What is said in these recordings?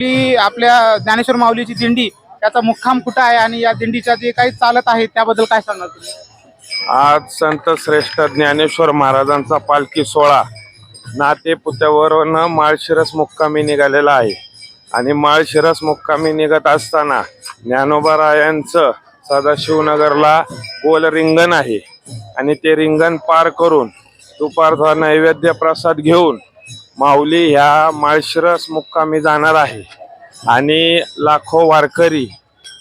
की आपल्या ज्ञानेश्वर माऊलीची दिंडी त्याचा मुक्काम कुठं आहे आणि या दिंडीच्या जे काही चालत आहे त्याबद्दल काय सांगणार तुम्ही? आज संत श्रेष्ठ ज्ञानेश्वर महाराजांचा पालखी सोहळा नाते पुत्यावरून माळशिरस मुक्कामी निघालेला आहे. आणि माळशिरस मुक्कामी निघत असताना ज्ञानोबा रायांचं सदाशिवनगरला गोल रिंगण आहे. आणि ते रिंगण पार करून दुपारचा नैवेद्य प्रसाद घेऊन माऊली ह्या माळशिरस मुक्कामी जाणार आहे. आणि लाखो वारकरी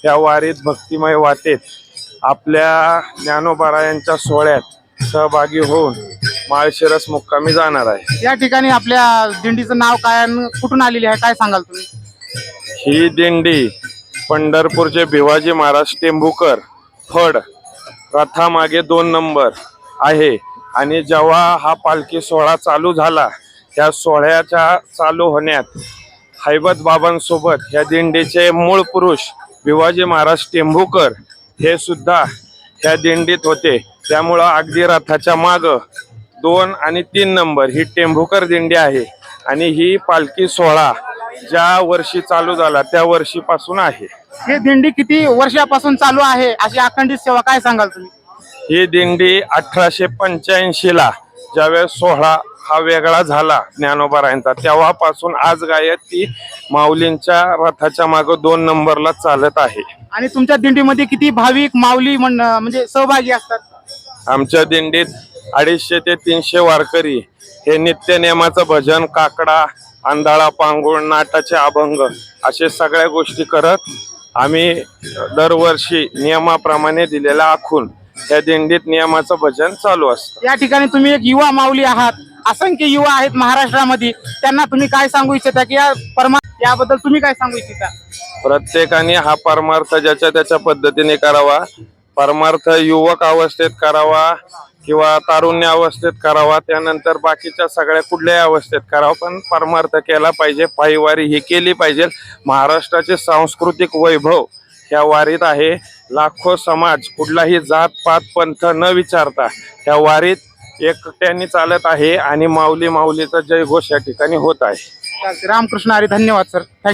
या वारीत भक्तिमय वाटेत आपल्या ज्ञानोबारायांच्या सोहळ्यात सहभागी होऊन माळशिरस मुक्कामी जाणार आहे. या ठिकाणी आपल्या दिंडीचं नाव काय आणि कुठून आलेली आहे? काय सांगाल तुम्ही? ही दिंडी पंढरपूरचे भिवाजी महाराज टेंभुकर फड रथामागे दोन नंबर आहे. आणि जेव्हा हा पालखी सोहळा चालू झाला त्या सोहळ्याच्या चालू होण्यात हैबत बाबांसोबत या दिंडीचे मूळ पुरुष भिवाजी महाराज टेंभुकर हे सुद्धा त्या दिंडीत होते. त्यामुळं अगदी रथाच्या माग दोन आणि तीन नंबर ही टेंभुकर दिंडी आहे आणि ही पालखी सोहळा ज्या वर्षी चालू झाला त्या वर्षीपासून आहे. हे दिंडी किती वर्षापासून चालू आहे? अशी अखंडित सेवा काय सांगाल तुम्ही? ही दिंडी अठराशे पंच्याऐंशी ला ज्यावेळेस सोहळा हा वेगळा झाला ज्ञानोबारायांचा तेव्हापासून आज गायत ती माऊलींच्या रथाच्या मागे दोन नंबरला चालत आहे. आणि तुमच्या दिंडीमध्ये किती भाविक माऊली म्हण म्हणजे सहभागी असतात? आमच्या दिंडीत अडीचशे ते तीनशे वारकरी. हे नित्य नियमाचं भजन काकडा आंधळा पांगुळ नाटाचे अभंग असे सगळ्या गोष्टी करत आम्ही दरवर्षी नियमाप्रमाणे दिलेला आखून या दिंडीत नियमाचं भजन चालू असतं. या ठिकाणी तुम्ही एक युवा माऊली आहात. असंख्य युवा आहेत महाराष्ट्रामध्ये. त्यांना तुम्ही काय सांगू इच्छिता की या परमा याबद्दल तुम्ही काय सांगू इच्छिता? प्रत्येकाने हा परमार्थ ज्याच्या त्याच्या पद्धतीने करावा. परमार्थ युवक अवस्थेत करावा किंवा तारुण्य अवस्थेत करावा. त्यानंतर बाकीच्या सगळ्या कुठल्याही अवस्थेत करावा. पण परमार्थ केला पाहिजे. पायवारी ही केली पाहिजे. महाराष्ट्राचे सांस्कृतिक वैभव ह्या वारीत आहे. लाखो समाज कुठलाही जात पात पंथ न विचारता ह्या वारीत एकट्याने चालत आहे आणि माऊली माऊलीचा जयघोष या ठिकाणी होत आहे. चालतंय. रामकृष्ण हरी धन्यवाद सर